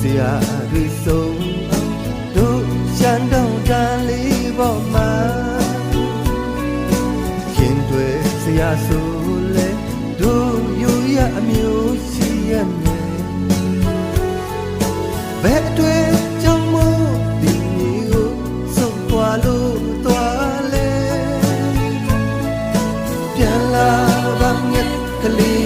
ဆရာတွေဆုံးတို့ရှန်တော့တန်လေးပေါ်မှာခင်တွေဆရာဆိုလဲတို့ယူရအမျိုးရှိရမယ်ဘယ်အတွေ့ကြုံမို့ဒီမျိုးကိုဆုံးသွားလို့သွားလဲပြန်လာပါမြက်ကလေး